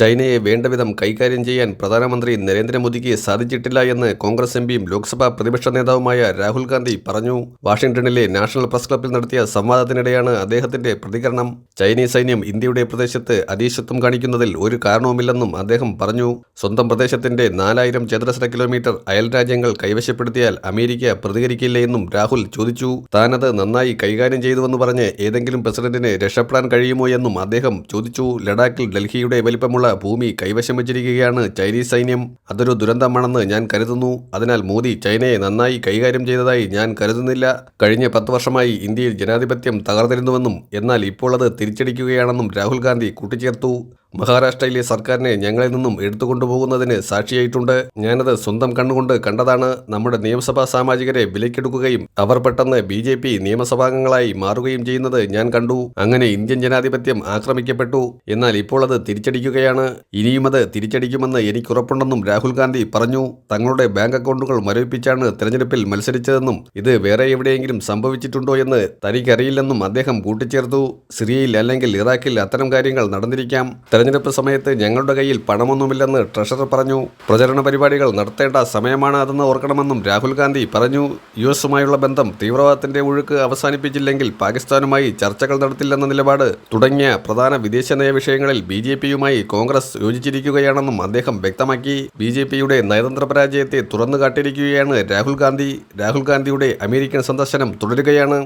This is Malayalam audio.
ചൈനയെ വേണ്ടവിധം കൈകാര്യം ചെയ്യാൻ പ്രധാനമന്ത്രി നരേന്ദ്രമോദിക്ക് സാധിച്ചിട്ടില്ല എന്ന് കോൺഗ്രസ് എംപിയും ലോക്സഭാ പ്രതിപക്ഷ നേതാവുമായ രാഹുൽ ഗാന്ധി പറഞ്ഞു. വാഷിംഗ്ടണിലെ നാഷണൽ പ്രസ് ക്ലബ്ബിൽ നടത്തിയ സംവാദത്തിനിടെയാണ് അദ്ദേഹത്തിന്റെ പ്രതികരണം. ചൈനീസ് സൈന്യം ഇന്ത്യയുടെ പ്രദേശത്ത് അതീശത്വം കാണിക്കുന്നതിൽ ഒരു കാരണവുമില്ലെന്നും അദ്ദേഹം പറഞ്ഞു. സ്വന്തം പ്രദേശത്തിന്റെ നാലായിരം ചതുരശ്ര കിലോമീറ്റർ അയൽ രാജ്യങ്ങൾ കൈവശപ്പെടുത്തിയാൽ അമേരിക്ക പ്രതികരിക്കില്ല എന്നും രാഹുൽ ചോദിച്ചു. താനത് നന്നായി കൈകാര്യം ചെയ്തുവെന്ന് പറഞ്ഞ് ഏതെങ്കിലും പ്രസിഡന്റിന് രക്ഷപ്പെടാൻ കഴിയുമോ എന്നും അദ്ദേഹം ചോദിച്ചു. ലഡാക്കിൽ ഡൽഹിയുടെ വലിപ്പമുള്ള ഭൂമി കൈവശം വച്ചിരിക്കുകയാണ് ചൈനീസ് സൈന്യം. അതൊരു ദുരന്തമാണെന്ന് ഞാൻ കരുതുന്നു. അതിനാൽ മോദി ചൈനയെ നന്നായി കൈകാര്യം ചെയ്തതായി ഞാൻ കരുതുന്നില്ല. കഴിഞ്ഞ പത്ത് വർഷമായി ഇന്ത്യയിൽ ജനാധിപത്യം തകർന്നിരുന്നുവെന്നും എന്നാൽ ഇപ്പോൾ അത് തിരിച്ചടിക്കുകയാണെന്നും രാഹുൽ ഗാന്ധി കൂട്ടിച്ചേർത്തു. മഹാരാഷ്ട്രയിലെ സർക്കാരിനെ ഞങ്ങളിൽ നിന്നും എടുത്തുകൊണ്ടുപോകുന്നതിന് സാക്ഷിയായിട്ടുണ്ട്. ഞാനത് സ്വന്തം കണ്ണുകൊണ്ട് കണ്ടതാണ്. നമ്മുടെ നിയമസഭാ സാമാജികരെ വിലക്കെടുക്കുകയും അവർ പെട്ടെന്ന് ബി ജെ പി നിയമസഭാംഗങ്ങളായി മാറുകയും ചെയ്യുന്നത് ഞാൻ കണ്ടു. അങ്ങനെ ഇന്ത്യൻ ജനാധിപത്യം ആക്രമിക്കപ്പെട്ടു. എന്നാൽ ഇപ്പോൾ അത് തിരിച്ചടിക്കുകയാണ്. ഇനിയും അത് തിരിച്ചടിക്കുമെന്ന് എനിക്കുറപ്പുണ്ടെന്നും രാഹുൽ ഗാന്ധി പറഞ്ഞു. തങ്ങളുടെ ബാങ്ക് അക്കൗണ്ടുകൾ മരവിപ്പിച്ചാണ് തെരഞ്ഞെടുപ്പിൽ മത്സരിച്ചതെന്നും ഇത് വേറെ എവിടെയെങ്കിലും സംഭവിച്ചിട്ടുണ്ടോ എന്ന് തനിക്കറിയില്ലെന്നും അദ്ദേഹം കൂട്ടിച്ചേർത്തു. സിറിയയിൽ അല്ലെങ്കിൽ ഇറാഖിൽ അത്തരം കാര്യങ്ങൾ നടന്നിരിക്കാം. തെരഞ്ഞെടുപ്പ് സമയത്ത് ഞങ്ങളുടെ കയ്യിൽ പണമൊന്നുമില്ലെന്ന് ട്രഷറർ പറഞ്ഞു. പ്രചരണ പരിപാടികൾ നടത്തേണ്ട സമയമാണ് അതെന്ന് ഓർക്കണമെന്നും രാഹുൽ ഗാന്ധി പറഞ്ഞു. യു എസുമായുള്ള ബന്ധം തീവ്രവാദത്തിന്റെ ഒഴുക്ക് അവസാനിപ്പിച്ചില്ലെങ്കിൽ പാകിസ്ഥാനുമായി ചർച്ചകൾ നടത്തില്ലെന്ന നിലപാട് തുടങ്ങിയ പ്രധാന വിദേശ നയ വിഷയങ്ങളിൽ ബി ജെ പിയുമായി കോൺഗ്രസ് യോജിച്ചിരിക്കുകയാണെന്നും അദ്ദേഹം വ്യക്തമാക്കി. ബി ജെ പിയുടെ നയതന്ത്ര പരാജയത്തെ തുറന്നു കാട്ടിയിരിക്കുകയാണ് രാഹുൽ ഗാന്ധി. രാഹുൽ ഗാന്ധിയുടെ അമേരിക്കൻ സന്ദർശനം തുടരുകയാണ്.